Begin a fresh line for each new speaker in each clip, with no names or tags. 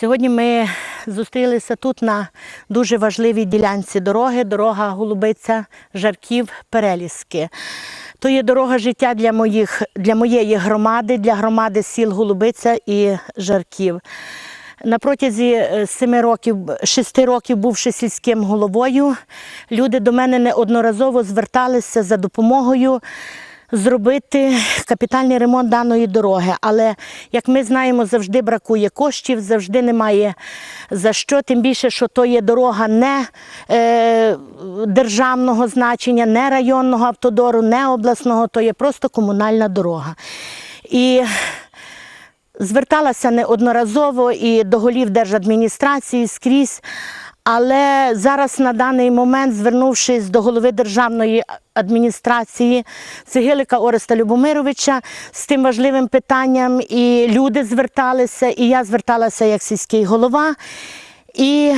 Сьогодні ми зустрілися тут на дуже важливій ділянці дороги, дорога Голубиця, Жарків, Переліски. То є дорога життя для, моїх, для моєї громади, для громади сіл Голубиця і Жарків. На протязі е, семи років, шести років, бувши сільським головою, люди до мене неодноразово зверталися за допомогою зробити капітальний ремонт даної дороги. Але, як ми знаємо, завжди бракує коштів, завжди немає за що. Тим більше, що то є дорога не е, державного значення, не районного автодору, не обласного, то є просто комунальна дорога. І зверталася неодноразово і до голів держадміністрації скрізь. Але зараз на даний момент, звернувшись до голови державної адміністрації Цегилика Ореста Любомировича з тим важливим питанням, і люди зверталися, і я зверталася як сільський голова. І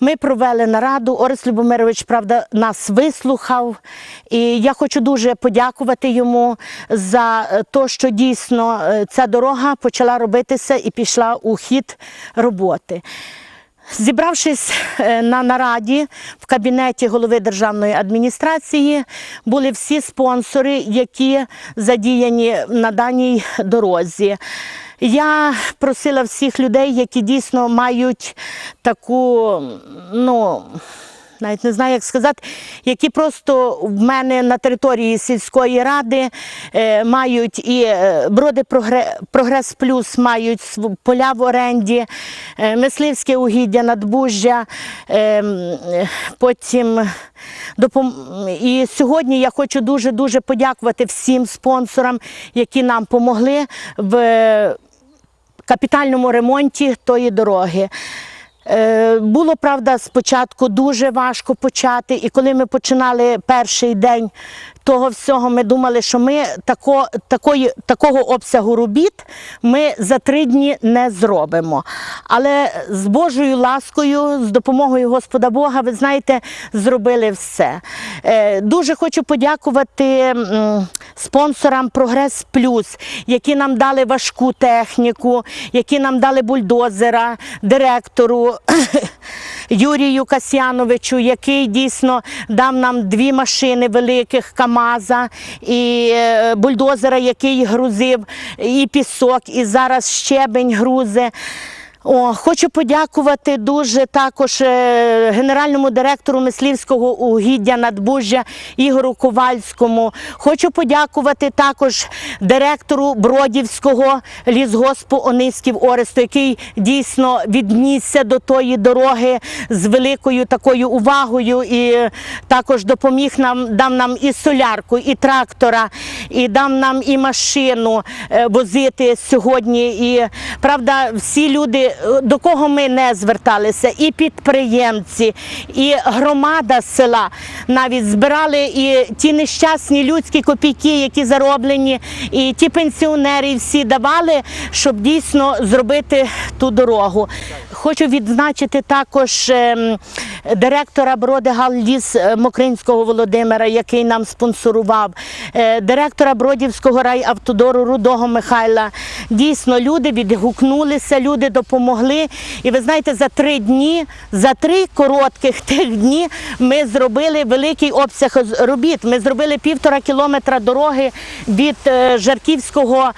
ми провели нараду. Орест Любомирович, правда, нас вислухав. І я хочу дуже подякувати йому за те, що дійсно е, ця дорога почала робитися і пішла у хід роботи. Зібравшись е, на нараді в кабінеті голови державної адміністрації, були всі спонсори, які задіяні на даній дорозі. Я просила всіх людей, які дійсно мають таку, ну, навіть не знаю, як сказати, які просто в мене на території сільської ради е, мають і е, броди Прогрес Плюс мають поля в оренді, е, мисливське угіддя, надбужжя, е, потім допом... І сьогодні я хочу дуже-дуже подякувати всім спонсорам, які нам допомогли в капітальному ремонті тої дороги. Е, Було правда спочатку дуже важко почати, і коли ми починали перший день того всього, ми думали, що ми тако, такої, такого обсягу робіт ми за три дні не зробимо. Але з Божою ласкою, з допомогою Господа Бога, ви знаєте, зробили все. Е, Дуже хочу подякувати спонсорам Прогрес Плюс, які нам дали важку техніку, які нам дали бульдозера, директору Юрію Касьяновичу, який дійсно дав нам дві машини великих КАМАЗа і е, бульдозера, який грузив і пісок, і зараз щебень грузи. О, хочу подякувати дуже також е, генеральному директору мисливського угіддя надбужжя Ігору Ковальському. Хочу подякувати також директору Бродівського лісгоспу Ониськів Оресту, який дійсно віднісся до тої дороги з великою такою увагою і також допоміг нам, дав нам і солярку, і трактора, і дав нам і машину е, возити сьогодні. І правда, всі люди, е, до кого ми не зверталися, і підприємці, і громада села навіть збирали і ті нещасні людські копійки, які зароблені, і ті пенсіонери всі давали, щоб дійсно зробити ту дорогу. Хочу відзначити також ем, директора Бродигал Ліс е, Мокринського Володимира, який нам спонсорував, е, директора Бродівського райавтодору Рудого Михайла. Дійсно, люди відгукнулися, люди допомогли. І ви знаєте, за три дні, за три коротких тих дні ми зробили великий обсяг робіт. Ми зробили півтора кілометра дороги від е, Жарківського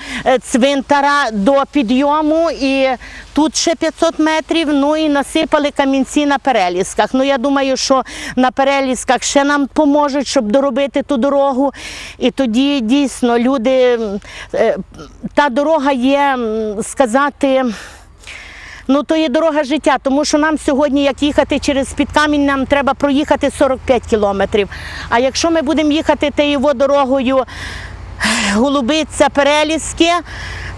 цвинтара до підйому. І тут ще 500 метрів. Ну і насипали камінці на перелісках. Ну я думаю, що на перелісках ще нам поможуть, щоб доробити ту дорогу. І тоді дійсно люди, е, та дорога є, сказати. Ну, то є дорога життя, тому що нам сьогодні, як їхати через Підкамінь, нам треба проїхати 45 кілометрів. А якщо ми будемо їхати тією дорогою Голубиця, Переліски,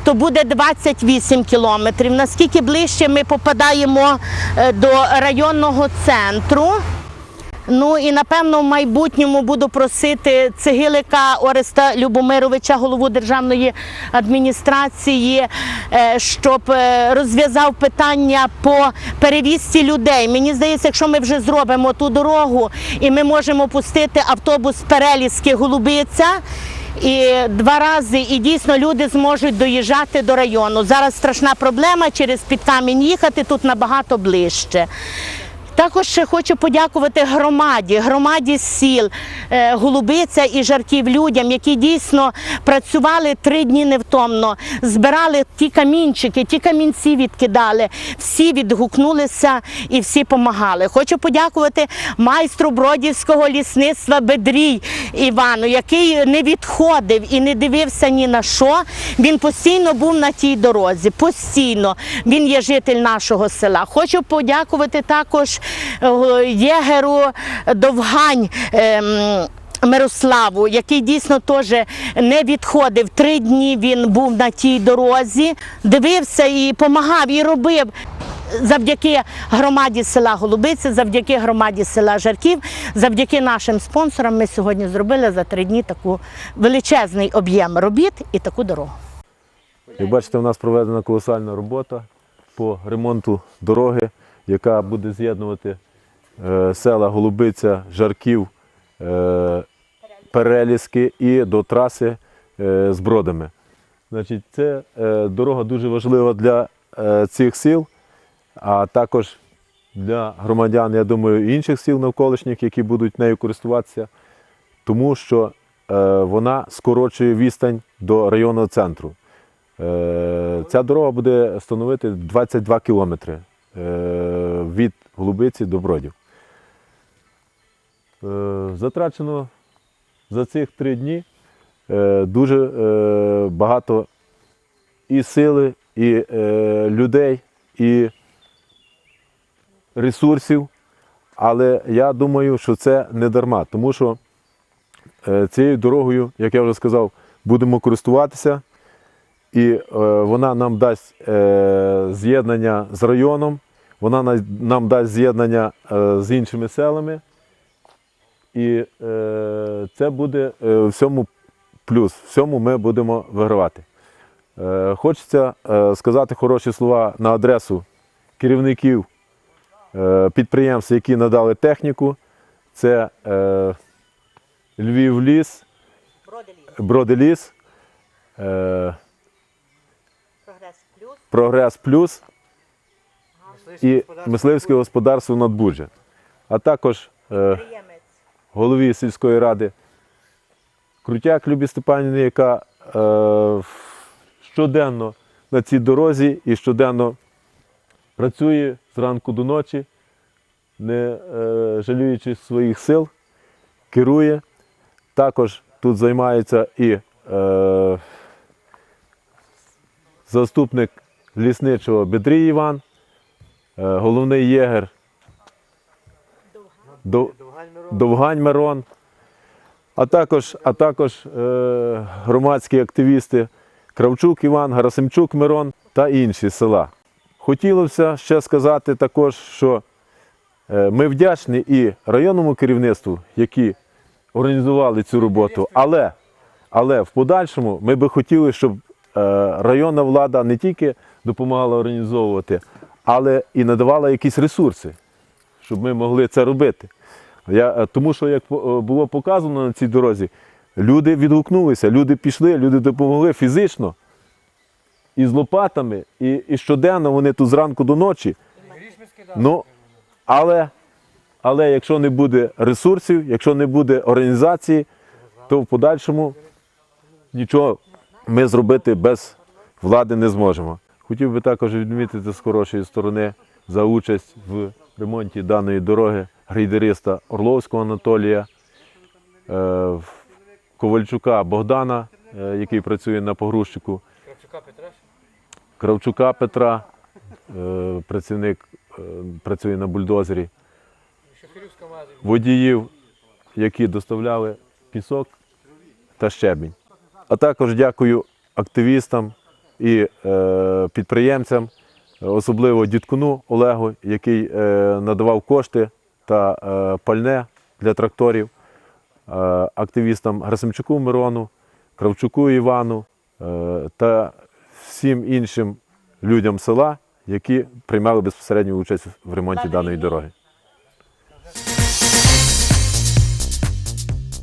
то буде 28 кілометрів. Наскільки ближче ми попадаємо е, до районного центру. Ну і напевно в майбутньому буду просити Цегилика Ореста Любомировича, голову державної адміністрації, е, щоб е, розв'язав питання по перевізці людей. Мені здається, якщо ми вже зробимо ту дорогу і ми можемо пустити автобус перелізки Голубиця. І два рази, і дійсно люди зможуть доїжджати до району. Зараз страшна проблема через підкамінь їхати тут набагато ближче. Також ще хочу подякувати громаді, громаді сіл, е, Голубиця і Жарків людям, які дійсно працювали три дні невтомно, збирали ті камінчики, ті камінці відкидали. Всі відгукнулися і всі допомагали. Хочу подякувати майстру бродівського лісництва Бедрій Івану, який не відходив і не дивився ні на що. Він постійно був на тій дорозі. Постійно він є житель нашого села. Хочу подякувати також єгеру Довгань. ем, Мирославу, який дійсно теж не відходив. Три дні він був на тій дорозі, дивився і допомагав, і робив. Завдяки громаді села Голубиці, завдяки громаді села Жарків, завдяки нашим спонсорам ми сьогодні зробили за три дні таку величезний об'єм робіт і таку дорогу.
Як бачите, у нас проведена колосальна робота по ремонту дороги, яка буде з'єднувати е, села Голубиця, Жарків, е, Переліски і до траси е, з бродами. Значить, це дорога дуже важлива для цих сіл, а також для громадян, я думаю, інших сіл навколишніх, які будуть нею користуватися, тому що вона скорочує відстань до районного центру. Ця дорога буде становити 22 кілометри від Голубиці до Бродів. Е, Затрачено за цих три дні е, дуже е, багато і сили, і людей, і ресурсів. Але я думаю, що це не дарма, тому що цією дорогою, як я вже сказав, будемо користуватися і вона нам дасть з'єднання з районом, вона нам дасть з'єднання е, з іншими селами. І е, це буде е, всьому плюс, всьому ми будемо вигравати. Хочеться сказати хороші слова на адресу керівників підприємств, які надали техніку. Це Львів ліс, Броди-ліс. Е,
Прогрес плюс.
Прогрес Плюс і мисливське господарство Надбуджа, а також е, голові сільської ради Крутяк Любі Степанівни, яка е, щоденно на цій дорозі і щоденно працює зранку до ночі, не е, жаліючи своїх сил, керує. Також тут займається і е, заступник лісничого Бедрій Іван, головний єгер. Довгань Мирон, а також, а також е, громадські активісти Кравчук Іван, Гарасимчук Мирон та інші села. Хотілося ще сказати також, що е, ми вдячні і районному керівництву, які організували цю роботу, але, але в подальшому ми би хотіли, щоб е, районна влада не тільки допомагала організовувати, але і надавала якісь ресурси, щоб ми могли це робити. Я, е, тому що, як е, було показано на цій дорозі, люди відгукнулися, люди пішли, люди допомогли фізично і з лопатами, і, і щоденно вони тут зранку до ночі. Ну, але, але якщо не буде ресурсів, якщо не буде організації, то в подальшому нічого ми зробити без влади не зможемо. Хотів би також відмітити з хорошої сторони за участь в ремонті даної дороги грейдериста Орловського Анатолія, е, Ковальчука Богдана, е, який працює на погрузчику,
Кравчука Петра.
Е, працівник працює на бульдозері, водіїв, які доставляли пісок та щебінь. А також дякую активістам і е, підприємцям, особливо дідкуну Олегу, який е, надавав кошти та е, пальне для тракторів, е, активістам Грасимчуку Мирону, Кравчуку Івану е, та всім іншим людям села, які приймали безпосередню участь в ремонті даної дороги.